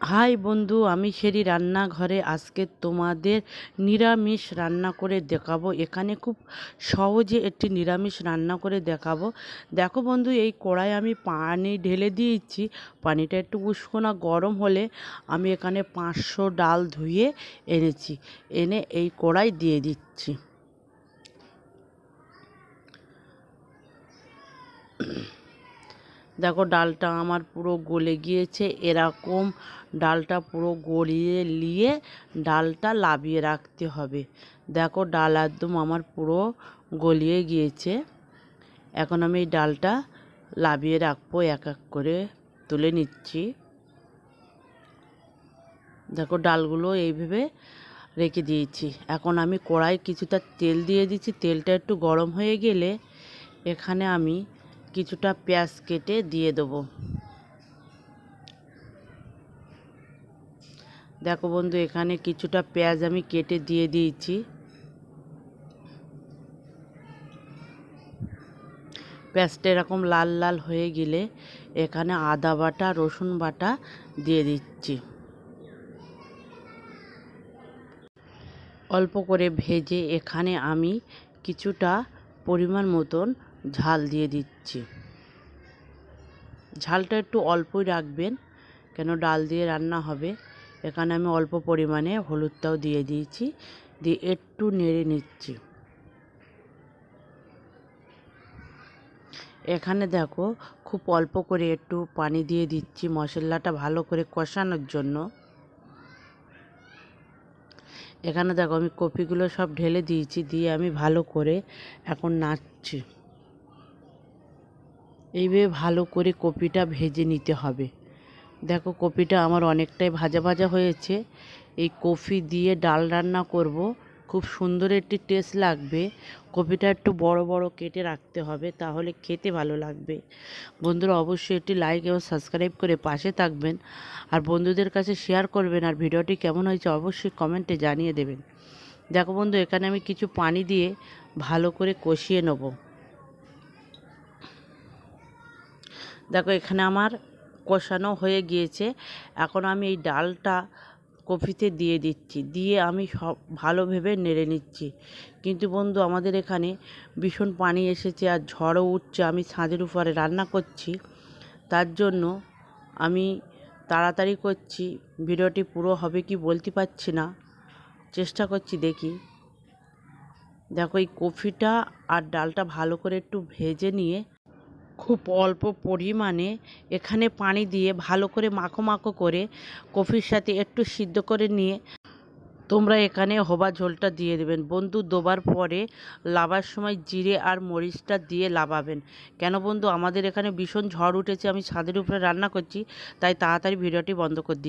High বন্ধু, আমি সেরি রান্নাঘরে আজকে তোমাদের নিরামিষ রান্না করে দেখাবো। এখানে খুব সহজে একটি নিরামিষ রান্না করে দেখাবো। দেখো বন্ধু, এই কড়াই আমি পানি ঢেলে দিয়েছি। পানিটা একটু উষ্ণ গরম হলে আমি এখানে পাঁচশো ডাল ধুয়ে এনেছি। এনে এই কড়াই দিয়ে দিচ্ছি। দেখো ডালটা আমার পুরো গলে গিয়েছে, এরকম ডালটা পুরো গলিয়ে নিয়ে ডালটা লাবিয়ে রাখতে হবে। দেখো ডাল একদম আমার পুরো গলিয়ে গিয়েছে। এখন আমি এই ডালটা লাবিয়ে রাখব, এক এক করে তুলে নিচ্ছি। দেখো ডালগুলো এইভাবে রেখে দিয়েছি। এখন আমি কড়াই কিছুটা তেল দিয়ে দিচ্ছি, তেলটা একটু গরম হয়ে গেলে এখানে আমি কিছুটা পেঁয়াজ কেটে দিয়ে দেবো। দেখো বন্ধু, এখানে কিছুটা পেঁয়াজ আমি কেটে দিয়ে দিয়েছি। পেঁয়াজটা এরকম লাল লাল হয়ে গেলে এখানে আদা বাটা, রসুন বাটা দিয়ে দিচ্ছি। অল্প করে ভেজে এখানে আমি কিছুটা পরিমাণ মতন ঝাল দিয়ে দিচ্ছি। ঝালটা একটু অল্পই রাখবেন, কেন ডাল দিয়ে রান্না হবে। এখানে আমি অল্প পরিমাণে হলুদটাও দিয়ে দিয়েছি, দিয়ে একটু নেড়ে নিচ্ছি। এখানে দেখো, খুব অল্প করে একটু পানি দিয়ে দিচ্ছি মশলাটা ভালো করে কষানোর জন্য। এখানে দেখো, আমি কপিগুলো সব ঢেলে দিয়েছি, দিয়ে আমি ভালো করে এখন নাচছি এইভাবে ভালো করে কপিটা ভেজে নিতে হবে। দেখো, কপিটা আমার অনেকটাই ভাজা ভাজা হয়েছে। এই কফি দিয়ে ডাল রান্না করব। খুব সুন্দর একটি টেস্ট লাগবে। কপিটা একটু বড় বড় কেটে রাখতে হবে, তাহলে খেতে ভালো লাগবে। বন্ধুরা, অবশ্যই একটি লাইক এবং সাবস্ক্রাইব করে পাশে থাকবেন। আর বন্ধুদের কাছে শেয়ার করবেন আর ভিডিওটি কেমন হয়েছে অবশ্যই কমেন্টে জানিয়ে দেবেন। দেখো বন্ধু, এখানে আমি কিছু পানি দিয়ে ভালো করে কষিয়ে নেব। দেখো, এখানে আমার কষানো হয়ে গিয়েছে। এখন আমি এই ডালটা কফিতে দিয়ে দিচ্ছি। দিয়ে আমি সব ভালো ভেবে নেড়ে নিচ্ছি। কিন্তু বন্ধু, আমাদের এখানে ভীষণ পানি এসেছে আর ঝড়ও উঠছে। আমি ছাদের উপরে রান্না করছি। তার জন্য আমি তাড়াতাড়ি করছি। ভিডিওটি পুরো হবে কি বলতে পারছি না। চেষ্টা করছি দেখি। দেখো, এই কফিটা আর ডালটা ভালো করে একটু ভেজে নিয়ে খুব অল্প পরিমাণে এখানে পানি দিয়ে ভালো করে মাখো মাখো করে কফির সাথে একটু সিদ্ধ করে নিয়ে তোমরা এখানে হবা ঝোলটা দিয়ে দেবেন। বন্ধু, দোবার পরে লাবার সময় জিরে আর মরিচটা দিয়ে লাভাবেন। কেন বন্ধু, আমাদের এখানে ভীষণ ঝড় উঠেছে, আমি ছাদের উপরে রান্না করছি, তাই তাড়াতাড়ি ভিডিওটি বন্ধ করে দিই।